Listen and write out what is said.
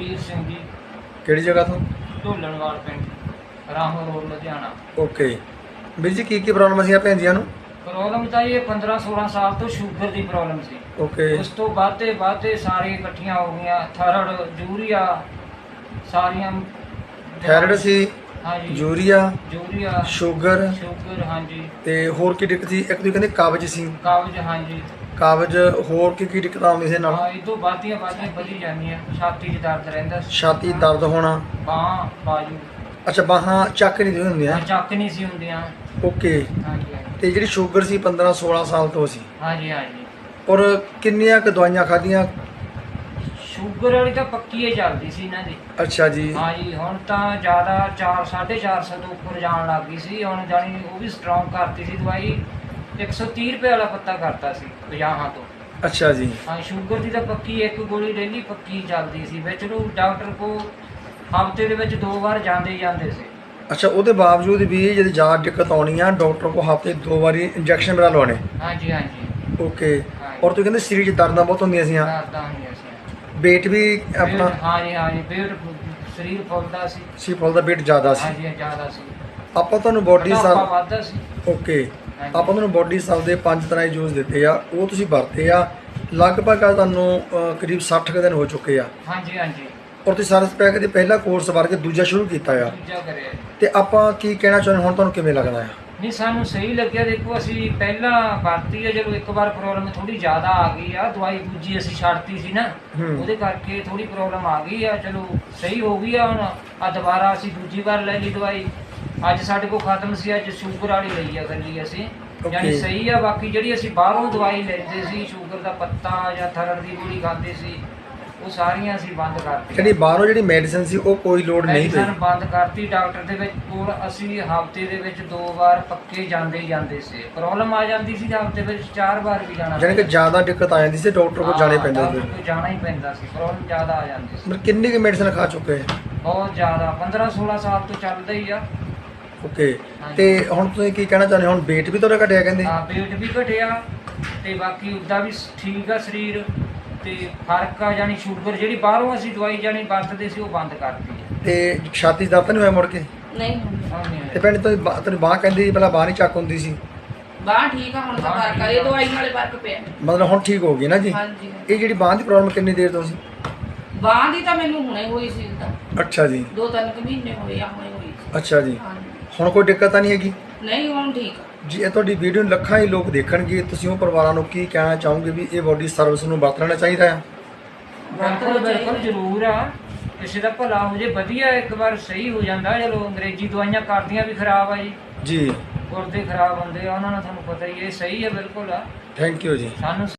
ਬਲਵੀਰ ਸਿੰਘ ਜੀ ਕਿਹੜੀ ਜਗ੍ਹਾ ਤੋਂ? ਢੋਲਣਵਾਲ ਪਿੰਡ ਰਾਹੋਂ ਰੋਡ ਲੁਧਿਆਣਾ। ਓਕੇ। ਵੀਰ ਜੀ ਕੀ ਕੀ ਪ੍ਰੋਬਲਮ ਸੀ ਆ ਭੈਣਜੀਆਂ ਨੂੰ? ਪ੍ਰੋਬਲਮ ਤਾਂ ਇਹ 15 16 ਸਾਲ ਤੋਂ ਸ਼ੂਗਰ ਦੀ ਪ੍ਰੋਬਲਮ ਸੀ। ਓਕੇ। ਉਸ ਤੋਂ ਬਾਅਦੇ ਬਾਅਦੇ ਸਾਰੀ ਇਕੱਠੀਆਂ ਹੋ ਗਈਆਂ ਥਰੜ ਯੂਰੀਆ ਸਾਰੀਆਂ ਥਾਇਰਾਇਡ ਸੀ ਹਾਂਜੀ। ਯੂਰੀਆ ਯੂਰੀਆ ਸ਼ੂਗਰ ਸ਼ੂਗਰ ਹਾਂਜੀ। ਤੇ ਹੋਰ ਕੀ ਦਿੱਕਤ ਸੀ? ਇੱਕ ਤੁਸੀਂ ਕਹਿੰਦੇ ਕਾਬਜ ਸੀ। ਕਾਬਜ ਹਾਂਜੀ। ਕਾਬਜ ਹੋਰ ਕੀ ਕੀ ਦਿੱਕਤਾਂ ਆਉਂਦੀਆਂ ਸੀ ਨਾਲ? ਹਾਂ ਇਹ ਤੋਂ ਬਾਦੀਆਂ ਬਾਦੀਆਂ ਵਧੀ ਜਾਂਦੀਆਂ। ਛਾਤੀ 'ਚ ਦਰਦ ਰਹਿੰਦਾ ਸੀ। ਛਾਤੀ ਦਰਦ ਹੋਣਾ। ਬਾਹ ਬਾਜੂ। ਅੱਛਾ ਬਾਹਾਂ ਚੱਕ ਨਹੀਂ ਹੁੰਦੀਆਂ? ਚੱਕ ਨਹੀਂ ਸੀ ਹੁੰਦੀਆਂ। ਓਕੇ। ਹਾਂਜੀ ਹਾਂਜੀ। ਤੇ ਜਿਹੜੀ ਸ਼ੂਗਰ ਸੀ 15 16 ਸਾਲ ਤੋਂ ਸੀ। ਹਾਂਜੀ ਹਾਂਜੀ। ਔਰ ਕਿੰਨੀਆਂ ਕੁ ਦਵਾਈਆਂ ਖਾਧੀਆਂ? ਸ਼ੂਗਰ ਵਾਲੀ ਤਾਂ ਪੱਕੀ ਹੀ ਚੱਲਦੀ ਸੀ ਇਹਨਾਂ ਦੀ। ਅੱਛਾ ਜੀ। ਹਾਂਜੀ ਹੁਣ ਤਾਂ ਜ਼ਿਆਦਾ 4 450 ਤੋਂ ਉੱਪਰ ਜਾਣ ਲੱਗ ਗਈ ਸੀ। ਹੁਣ ਜਾਣੀ ਉਹ ਵੀ ਸਟਰੋਂਗ ਕਰਤੀ ਸੀ ਦਵਾਈ। 130 ਰੁਪਏ ਵਾਲਾ ਪੱਤਾ ਕਰਤਾ ਸੀ 50 ਤੋਂ। ਅੱਛਾ ਜੀ। ਹਾਂ ਸ਼ੂਗਰ ਦੀ ਤਾਂ ਪੱਕੀ ਇੱਕ ਗੋਲੀ ਡੇਲੀ ਪੱਕੀ ਚੱਲਦੀ ਸੀ ਵਿੱਚ ਨੂੰ ਡਾਕਟਰ ਕੋ ਹਫ਼ਤੇ ਦੇ ਵਿੱਚ ਦੋ ਵਾਰ ਜਾਂਦੇ ਹੀ ਜਾਂਦੇ ਸੀ। ਅੱਛਾ ਉਹਦੇ ਬਾਵਜੂਦ ਵੀ ਜਿਹੜੀ ਜ਼ਿਆਦਾ ਦਿੱਕਤ ਆਉਣੀ ਆ ਡਾਕਟਰ ਕੋ ਹਫ਼ਤੇ ਦੋ ਵਾਰੀ ਇੰਜੈਕਸ਼ਨ ਮੇਰਾ ਲਵਾਉਣੇ। ਹਾਂਜੀ ਹਾਂਜੀ। ਓਕੇ। ਔਰ ਤੂੰ ਕਹਿੰਦੇ ਸਰੀਰ 'ਚ ਦਰਦਾਂ ਬਹੁਤ ਹੁੰਦੀਆਂ ਸੀਆਂ। ਦਰਦਾਂ ਹੁੰਦੀਆਂ ਸੀ। weight ਵੀ ਆਪਣਾ ਹਾਂਜੀ ਹਾਂਜੀ ਪੇਟ ਸਰੀਰ ਫੁੱਲਦਾ ਸੀ। ਸੀ ਫੁੱਲ ਦਾ weight ਜ਼ਿਆਦਾ ਸੀ। ਹਾਂਜੀ ਜ਼ਿਆਦਾ ਸੀ। ਆਪਾਂ ਤੁਹਾਨੂੰ ਬੋਡੀ ਮੋਟਾਪਾ ਸਾਲ ਵੱਧਦਾ ਸੀ। ਓਕੇ। ਆਪਾਂ ਤੁਹਾਨੂੰ ਬੋਡੀ ਸਾਲ ਦੇ ਪੰਜ ਤਰ੍ਹਾਂ ਦੇ ਜੂਸ ਦਿੱਤੇ ਆ ਉਹ ਤੁਸੀਂ ਵਰਤੇ ਆ। ਲਗਭਗ ਆ ਤੁਹਾਨੂੰ ਕਰੀਬ 60 ਕੁ ਦਿਨ ਹੋ ਚੁੱਕੇ ਆ। ਹਾਂਜੀ ਹਾਂਜੀ। ਔਰ ਤੁਸੀਂ ਸਰਸ ਪੈਕ ਦੇ ਪਹਿਲਾ ਕੋਰਸ ਵਰ ਕੇ ਦੂਜਾ ਸ਼ੁਰੂ ਕੀਤਾ ਆ। ਦੂਜਾ ਕਰਿਆ ਤੇ ਆਪਾਂ ਕੀ ਕਹਿਣਾ ਚਾਹੁੰਦੇ ਹੁਣ ਤੁਹਾਨੂੰ ਕਿਵੇਂ ਲੱਗਦਾ ਆ? ਨਹੀਂ ਸਾਨੂੰ ਸਹੀ ਲੱਗਿਆ। ਦੇਖੋ ਅਸੀਂ ਪਹਿਲਾਂ ਵਰਤੀ ਹੈ ਜਦੋਂ ਇੱਕ ਵਾਰ ਪ੍ਰੋਬਲਮ ਥੋੜੀ ਜ਼ਿਆਦਾ ਆ ਗਈ ਆ ਦਵਾਈ ਦੂਜੀ ਅਸੀਂ ਛੱਡਤੀ ਸੀ ਨਾ ਹੂੰ। ਉਹਦੇ ਕਰਕੇ ਥੋੜੀ ਪ੍ਰੋਬਲਮ ਆ ਗਈ ਆ। ਚਲੋ ਸਹੀ ਹੋ ਗਈ ਆ ਹੁਣ। ਆ ਦੁਬਾਰਾ ਅਸੀਂ ਦੂਜੀ ਵਾਰ ਲੈ ਲਈ ਦਵਾਈ। ਅੱਜ ਸਾਡੇ ਕੋਲ ਖਤਮ ਸੀ ਅੱਜ ਸ਼ੂਗਰ ਵਾਲੀ ਲਈ ਆ ਗੱਲੀ ਅਸੀਂ। ਯਾਨੀ. ਸਹੀ ਆ ਬਾਕੀ ਜਿਹੜੀ ਅਸੀਂ ਬਾਹਰੋਂ ਦਵਾਈ ਲੈਂਦੇ ਸੀ ਸ਼ੂਗਰ ਦਾ ਪੱਤਾ ਜਾਂ ਥਰੜ ਦੀ ਗੋਲੀ ਖਾਂਦੇ ਸੀ ਉਹ ਸਾਰੀਆਂ ਅਸੀਂ ਬੰਦ ਕਰਤੀਆਂ। ਜਿਹੜੀ ਬਾਹਰੋਂ ਜਿਹੜੀ ਮੈਡੀਸਿਨ ਸੀ ਉਹ ਕੋਈ ਲੋੜ ਨਹੀਂ ਪਈ। ਬੰਦ ਕਰਤੀ ਡਾਕਟਰ ਦੇ ਵਿੱਚ ਕੋਲ ਅਸੀਂ ਹਫ਼ਤੇ ਦੇ ਵਿੱਚ ਦੋ ਵਾਰ ਪੱਕੇ ਜਾਂਦੇ ਹੀ ਜਾਂਦੇ ਸੀ। ਪ੍ਰੋਬਲਮ ਆ ਜਾਂਦੀ ਸੀ ਹਫ਼ਤੇ ਵਿੱਚ ਚਾਰ ਵਾਰ ਵੀ ਜਾਣਾ ਜਾਣੀ ਕਿ ਜ਼ਿਆਦਾ ਦਿੱਕਤ ਆ ਜਾਂਦੀ ਸੀ ਡਾਕਟਰ ਕੋਲ ਜਾਣੇ ਪੈਂਦੇ ਸੀ। ਕੋਲ ਜਾਣਾ ਹੀ ਪੈਂਦਾ ਸੀ ਪ੍ਰੋਬਲਮ ਜ਼ਿਆਦਾ ਆ ਜਾਂਦੀ ਸੀ। ਮਤਲਬ ਕਿੰਨੀ ਕੁ ਮੈਡੀਸਿਨ ਖਾ ਚੁੱਕੇ? ਬਹੁਤ ਜ਼ਿਆਦਾ 15 16 ਸਾਲ ਤੋਂ ਚੱਲਦਾ ਹੀ ਆ। ਓਕੇ। ਤੇ ਹੁਣ ਤੁਸੀਂ ਕੀ ਕਹਿਣਾ ਚਾਹੁੰਦੇ ਹੋ? ਹੁਣ weight ਵੀ ਤੁਹਾਡਾ ਘਟਿਆ ਕਹਿੰਦੇ? ਹਾਂ ਪੇਟ ਵੀ ਘਟਿਆ ਤੇ ਬਾਕੀ ਉਦਾਂ ਵੀ ਠੀਕ ਆ ਸਰੀਰ ਤੇ ਫ਼ਰਕ ਆ ਜਾਨੀ ਸ਼ੂਗਰ ਜਿਹੜੀ ਬਾਹਰੋਂ ਅਸੀਂ ਦਵਾਈ ਜਾਨੀ ਵਰਤਦੇ ਸੀ ਉਹ ਬੰਦ ਕਰਤੀ ਹੈ ਤੇ ਛਾਤੀ 'ਚ ਦਰਦ ਤਾਂ ਨਹੀਂ ਹੋਇਆ ਮੁੜ ਕੇ? ਨਹੀਂ। ਹੁੰਦੀ ਹੁਣ ਨਹੀਂ ਤੇ ਹੋਇਆ। ਭੈਣ ਤੁਸੀਂ ਬਾਹ ਕਹਿੰਦੀ ਸੀ ਪਹਿਲਾਂ ਬਾਹ ਨਹੀਂ ਚੱਕ ਹੁੰਦੀ ਸੀ। ਬਾਹ ਠੀਕ ਆ ਹੁਣ ਤਾਂ ਬਾਂਹ ਫ਼ਰਕ ਆ ਠੀਕ ਇਹ ਆ। ਦਵਾਈ ਨਾਲੇ ਫ਼ਰਕ ਪਿਆ। ਮਤਲਬ ਹੁਣ ਠੀਕ ਹੋ ਗਈ ਨਾ ਜੀ? ਹਾਂਜੀ। ਇਹ ਜਿਹੜੀ ਬਾਹ ਦੀ ਪ੍ਰੋਬਲਮ ਕਿੰਨੀ ਦੇਰ ਤੋਂ ਸੀ? ਬਾਹ ਦੀ ਤਾਂ ਮੈਨੂੰ ਹੁਣੇ ਹੋਈ ਸੀ ਤਾਂ। ਅੱਛਾ ਜੀ। ਦੋ ਤਿੰਨ ਕੁ ਮਹੀਨੇ ਹੋਏ ਆ ਹੁਣੇ ਹੋਈ ਸੀ। ਅੱਛਾ ਜੀ। ਹਾਂਜੀ। ਹੁਣ ਕੋਈ ਦਿੱਕਤ ਤਾਂ ਨਹੀਂ ਹੈਗੀ? ਨਹੀਂ ਹੁਣ ਠੀਕ ਆ। ਜੀ ਇਹ ਤੁਹਾਡੀ ਵੀਡੀਓ ਨੂੰ ਲੱਖਾਂ ਹੀ ਲੋਕ ਦੇਖਣਗੇ। ਤੁਸੀਂ ਉਹ ਪਰਿਵਾਰਾਂ ਨੂੰ ਕੀ ਕਹਿਣਾ ਚਾਹੋਗੇ ਵੀ ਇਹ ਬੋਡੀ ਸਰਵਿਸ ਨੂੰ ਵਰਤਣਾ ਚਾਹੀਦਾ ਆ ਬਿਲਕੁਲ ਬਿਲਕੁਲ ਜ਼ਰੂਰ ਆ। ਕਿਸੇ ਦਾ ਭਲਾ ਹੋ ਜੇ ਵਧੀਆ ਇੱਕ ਵਾਰ ਸਹੀ ਹੋ ਜਾਂਦਾ। ਚਲੋ ਅੰਗਰੇਜ਼ੀ ਦਵਾਈਆਂ ਕਰਦੀਆਂ ਵੀ ਖਰਾਬ ਆ ਜੀ। ਜੀ। ਗੁਰਦੇ ਖਰਾਬ ਹੁੰਦੇ ਆ ਉਹਨਾਂ ਨਾਲ ਤੁਹਾਨੂੰ ਪਤਾ ਹੀ ਹੈ ਇਹ ਸਹੀ ਹੈ ਬਿਲਕੁਲ ਆ। ਥੈਂਕ ਯੂ ਜੀ। ਸਾਨੂੰ